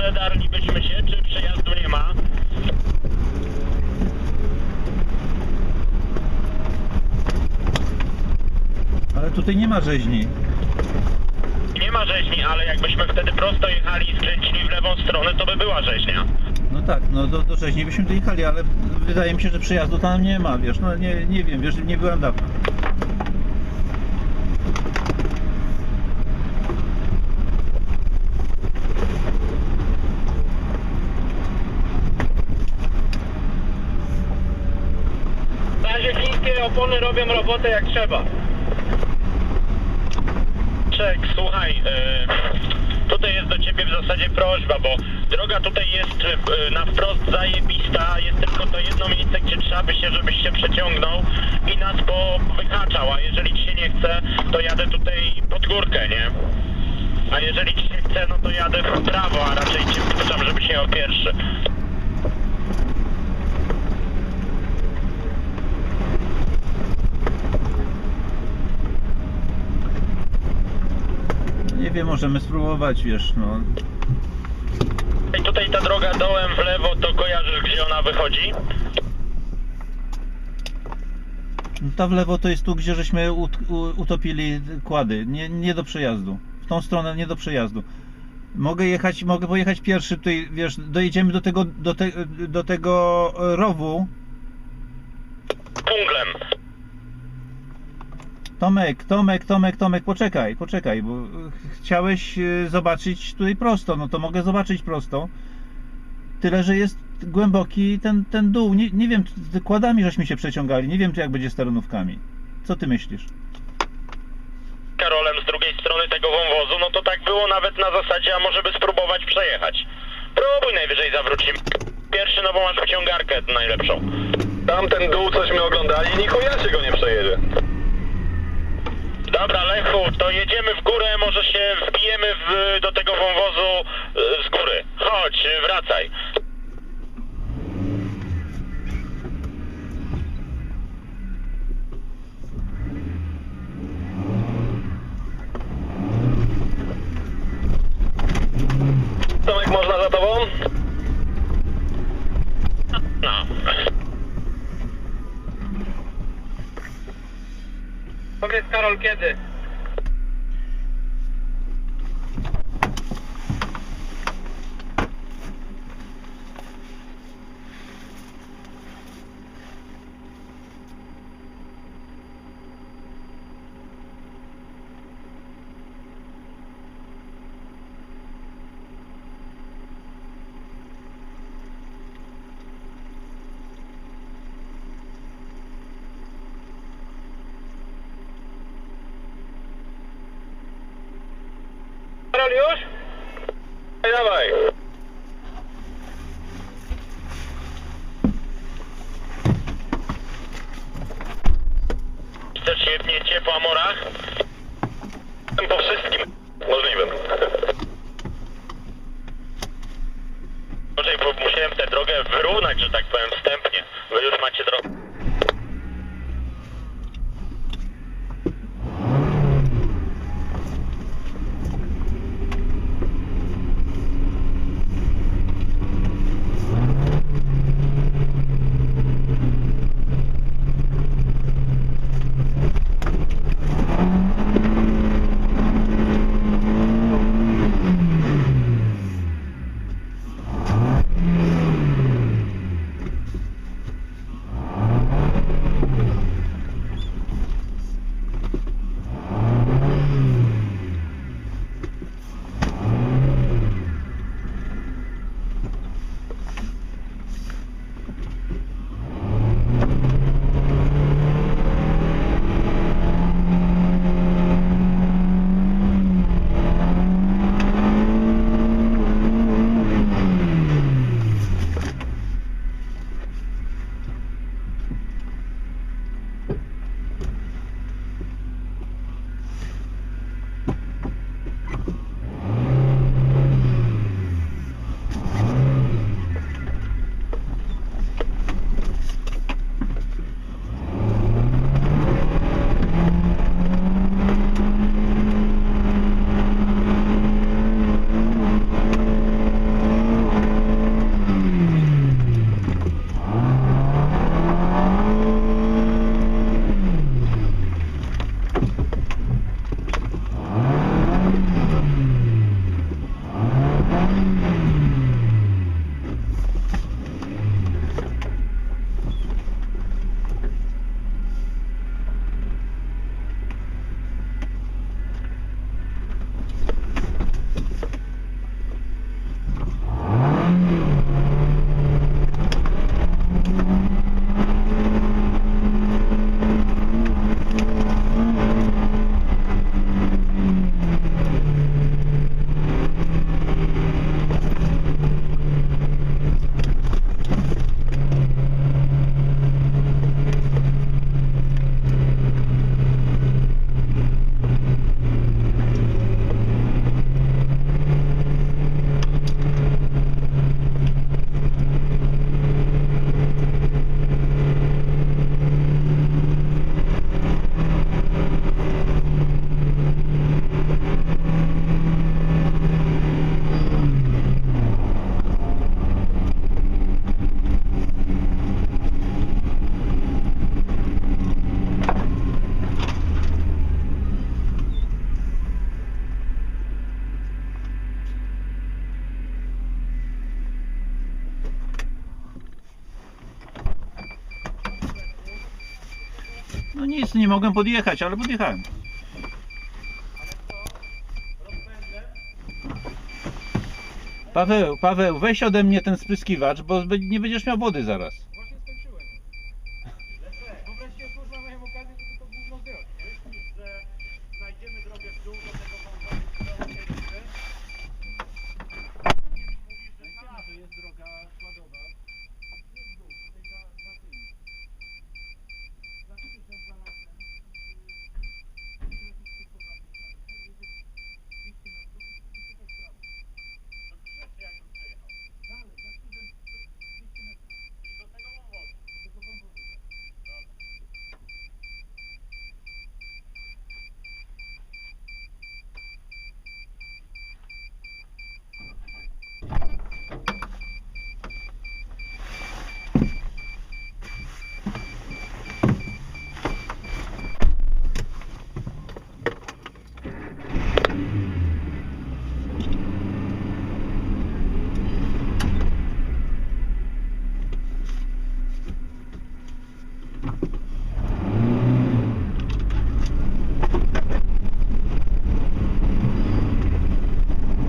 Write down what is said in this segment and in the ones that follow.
Przedarlibyśmy się, czy przejazdu nie ma? Ale tutaj nie ma rzeźni. Nie ma rzeźni, ale jakbyśmy wtedy prosto jechali i skręcili w lewą stronę, to by była rzeźnia. No tak, no do, do rzeźni byśmy dojechali, ale wydaje mi się, że przejazdu tam nie ma, wiesz, no nie, nie wiem, wiesz, nie byłem dawno. W razie opony robią robotę jak trzeba. Czek, słuchaj, e, tutaj jest do ciebie w zasadzie prośba, bo droga tutaj jest e, na wprost zajebista, jest tylko to jedno miejsce, gdzie trzeba by się, żebyś się przeciągnął i nas wyhaczał, a jeżeli ci się nie chce, to jadę tutaj pod górkę, nie? A jeżeli ci się chce, no to jadę w prawo, a raczej cię pytam, żebyś jechał pierwszy. Nie wiem, możemy spróbować, wiesz, no. I tutaj ta droga dołem w lewo, to kojarzysz, gdzie ona wychodzi? No Ta w lewo to jest tu, gdzie żeśmy ut, u, utopili kłady, nie, nie do przejazdu. W tą stronę nie do przejazdu. Mogę jechać, mogę pojechać pierwszy tutaj, wiesz, dojedziemy do tego, do, te, do tego rowu. Punglem. Tomek, Tomek, Tomek, Tomek, poczekaj, poczekaj, bo chciałeś e, zobaczyć tutaj prosto, no to mogę zobaczyć prosto. Tyle, że jest głęboki ten, ten dół. Nie, nie wiem, czy kładami żeśmy się przeciągali, nie wiem, czy jak będzie z terenówkami. Co ty myślisz? Karolem z drugiej strony tego wąwozu, no to tak było nawet na zasadzie, a może by spróbować przejechać. Próbuj, najwyżej zawrócimy. Pierwszy, no bo masz wyciągarkę najlepszą. Tamten dół, cośmy oglądali, nikoja się go nie przejedzie. Dobra, Lechu, to jedziemy w górę, może się wbijemy w, do tego wąwozu y, z góry. Chodź, wracaj. Tomek, można za tobą? No. Powiedz Karol, kiedy? Już? Dawaj, dawaj. Nic, nie mogłem podjechać, ale podjechałem. Paweł, Paweł, weź ode mnie ten spryskiwacz, bo nie będziesz miał wody zaraz. Właśnie skończyłem. Lecę. Wyobraźcie, kurwa, miałem okazję, to tylko gówno zdjąć. Myślisz, że znajdziemy drogę w dół do tego wąwozu, którą chcieliśmy? Mówisz, że znalazł, jest droga składowa. Jest w dół, tutaj za, za tymi. Za tymi są za lasem.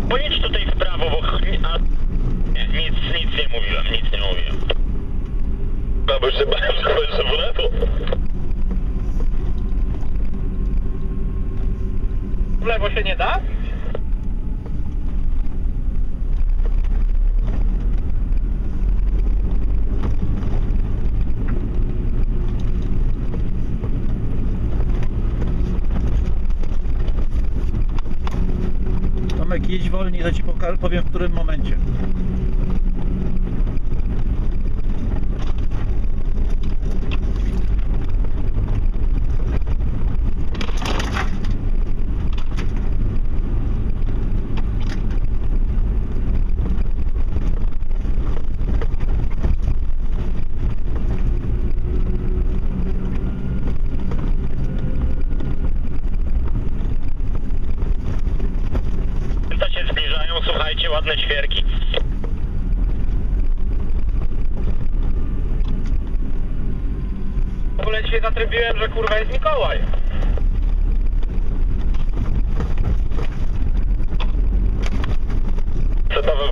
Pojedź tutaj w prawo, bo... ch- A... Nie, nic, nic nie mówiłem, nic nie mówiłem. No bo jeszcze, bo jeszcze w lewo. W lewo się nie da? Tomek, jedź wolniej, to ci powiem w którym momencie. ładne ćwierki. W ogóle dzisiaj zatrybiłem, że kurwa jest Mikołaj. Co to by było?